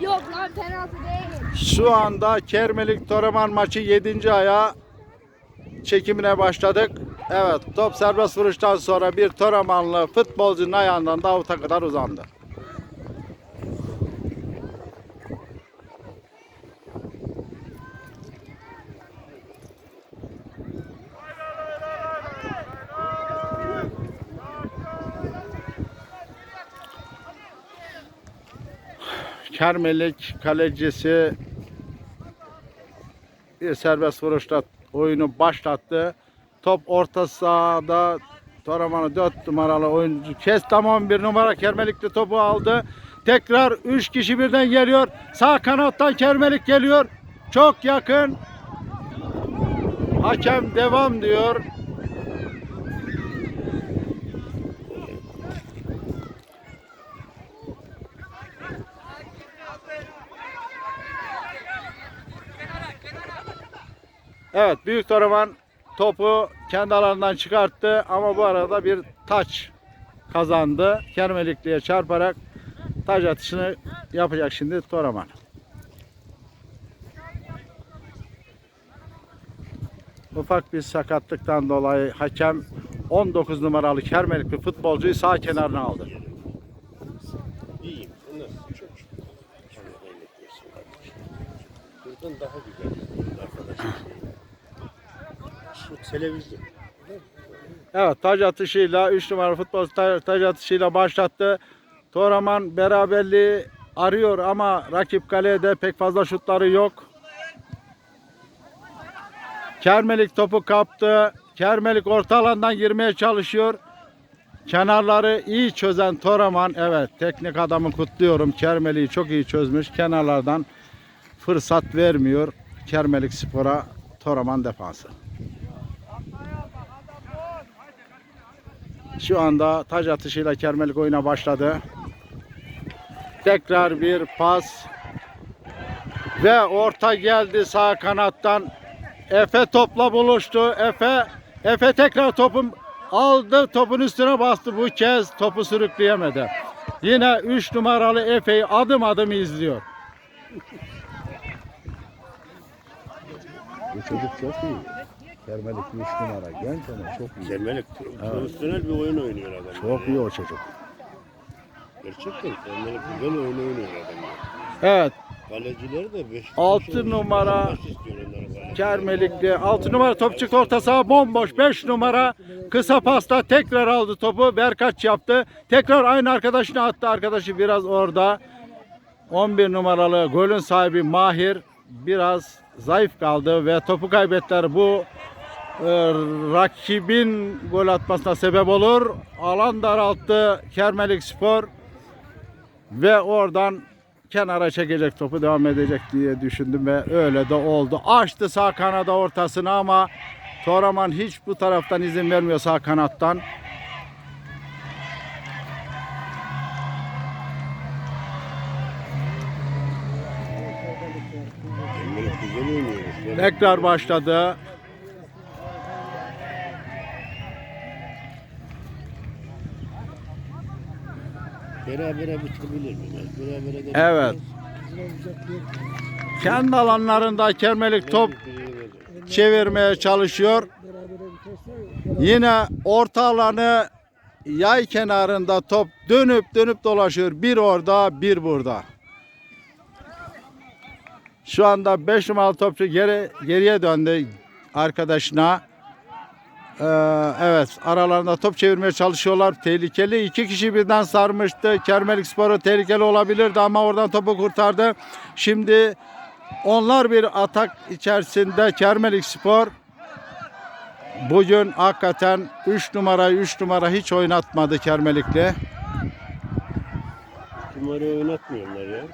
Yok lan penaltı değil. Şu anda Kermelik Toraman maçı 7. aya çekimine başladık. Evet top serbest vuruştan sonra bir Toramanlı futbolcunun ayağından Davut'a kadar uzandı. Kermelik kalecisi serbest vuruşla oyunu başlattı. Top orta sahada Toraman'ı 4 numaralı oyuncu Kestam 11 numara Kermelikli topu aldı. Tekrar 3 kişi birden geliyor. Sağ kanattan Kermelik geliyor. Çok yakın. Hakem devam diyor. Evet Büyük Toraman topu kendi alanından çıkarttı ama bu arada bir taç kazandı. Kermelikli'ye çarparak taç atışını yapacak şimdi Toraman. Ufak bir sakatlıktan dolayı hakem 19 numaralı Kermelikli futbolcuyu sağ kenarına aldı. Daha güzel arkadaşlar. Evet taç atışıyla 3 numaralı futbolcu ta- taç atışıyla başlattı. Toraman beraberliği arıyor ama rakip kalede pek fazla şutları yok. Kermelik topu kaptı. Kermelik orta alandan girmeye çalışıyor. Kenarları iyi çözen Toraman. Evet teknik adamı kutluyorum. Kermelik'i çok iyi çözmüş. Kenarlardan fırsat vermiyor. Kermelik Spor'a Toraman defansı. Şu anda taç atışıyla Kermelik oyuna başladı. Tekrar bir pas. Ve orta geldi sağ kanattan. Efe topla buluştu. Efe Efe tekrar topun aldı. Topun üstüne bastı. Bu kez topu sürükleyemedi. Yine 3 numaralı Efe'yi adım adım izliyor. Bu çocuk çok iyi. Kermelik 3 numara. Genç ama çok iyi. Kermelik pro- profesyonel bir oyun oynuyor adam. Çok iyi o çocuk. Gerçekten Kermelik güzel oyun oynuyor adam. ya. Evet. Kaleciler de 5 Altı numara Kermelikli. 6 numara top çıktı orta saha bomboş. 5 numara kısa pasta tekrar aldı topu. Berkaç yaptı. Tekrar aynı arkadaşına attı. Arkadaşı biraz orada. 11 numaralı golün sahibi Mahir. Biraz zayıf kaldı ve topu kaybettiler. Bu rakibin gol atmasına sebep olur alan daralttı Kermelik Spor ve oradan kenara çekecek topu devam edecek diye düşündüm ve öyle de oldu. Açtı sağ kanada ortasını ama Toraman hiç bu taraftan izin vermiyor sağ kanattan. Tekrar başladı. Berabere bitebilir mi? Berabere de Evet. Kendi alanlarında Kermelik top çevirmeye çalışıyor. Yine orta alanı yay kenarında top dönüp dönüp dolaşıyor. Bir orada, bir burada. Şu anda 5 numaralı topçu geri geriye döndü arkadaşına. Ee, evet aralarında top çevirmeye çalışıyorlar. Tehlikeli. iki kişi birden sarmıştı. Kermelik Sporu tehlikeli olabilirdi ama oradan topu kurtardı. Şimdi onlar bir atak içerisinde Kermelik Spor bugün hakikaten 3 numara 3 numara hiç oynatmadı Kermelik'le. Kumarı oynatmıyorlar ya.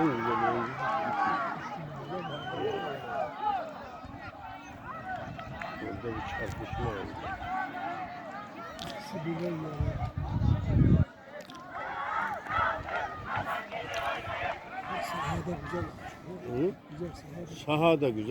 Onlar güzel çarpışma oldu. Hı? Saha da güzel.